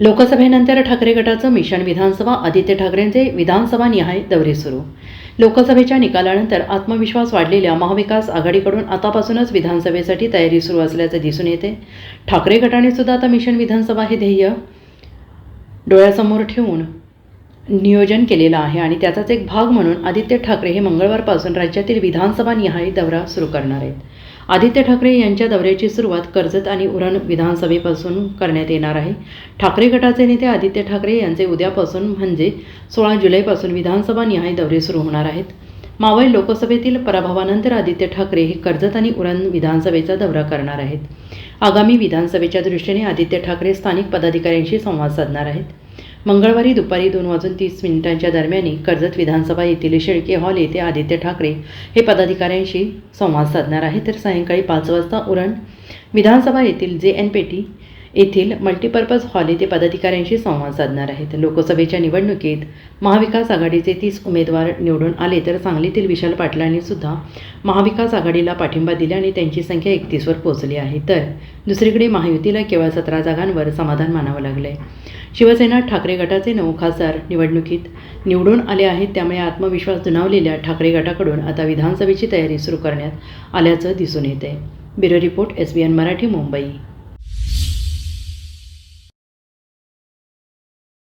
लोकसभेनंतर ठाकरे गटाचं मिशन विधानसभा आदित्य ठाकरेंचे विधानसभा निहाय दौरे सुरू. लोकसभेच्या निकालानंतर आत्मविश्वास वाढलेल्या महाविकास आघाडीकडून आतापासूनच विधानसभेसाठी तयारी सुरू असल्याचं दिसून येते. ठाकरे गटाने सुद्धा आता मिशन विधानसभा हे ध्येय डोळ्यासमोर ठेवून नियोजन केलेलं आहे आणि त्याचाच एक भाग म्हणून आदित्य ठाकरे हे मंगळवारपासून राज्यातील विधानसभा निहाय दौरा सुरू करणार आहेत. आदित्य ठाकरे यांच्या दौऱ्याची सुरुवात कर्जत आणि उरण विधानसभेपासून करण्यात येणार आहे. ठाकरे गटाचे नेते आदित्य ठाकरे यांचे उद्यापासून म्हणजे सोळा जुलैपासून विधानसभा निहाय दौरे सुरू होणार आहेत. मावळ लोकसभेतील पराभवानंतर आदित्य ठाकरे हे कर्जत आणि उरण विधानसभेचा दौरा करणार आहेत. आगामी विधानसभेच्या दृष्टीने आदित्य ठाकरे स्थानिक पदाधिकाऱ्यांशी संवाद साधणार आहेत. मंगळवारी दुपारी दोन वाजून तीस मिनिटांच्या दरम्यानी कर्जत विधानसभा येथील शेळके हॉल येथे आदित्य ठाकरे हे पदाधिकाऱ्यांशी संवाद साधणार आहे तर सायंकाळी पाच वाजता उरण विधानसभा येथील जे एन पेटी येथील मल्टीपर्पज हॉल येथे पदाधिकाऱ्यांशी संवाद साधणार आहेत. लोकसभेच्या निवडणुकीत महाविकास आघाडीचे तीस उमेदवार निवडून आले तर सांगलीतील विशाल पाटलांनी सुद्धा महाविकास आघाडीला पाठिंबा दिला आणि त्यांची संख्या एकतीसवर पोहोचली आहे. तर दुसरीकडे महायुतीला केवळ सतरा जागांवर समाधान मानावं लागलं आहे शिवसेना ठाकरे गटाचे नऊ खासदार निवडणुकीत निवडून आले आहेत. त्यामुळे आत्मविश्वास दुणावलेल्या ठाकरे गटाकडून आता विधानसभेची तयारी सुरू करण्यात आल्याचं दिसून येते bureau report S B N Marathi Mumbai.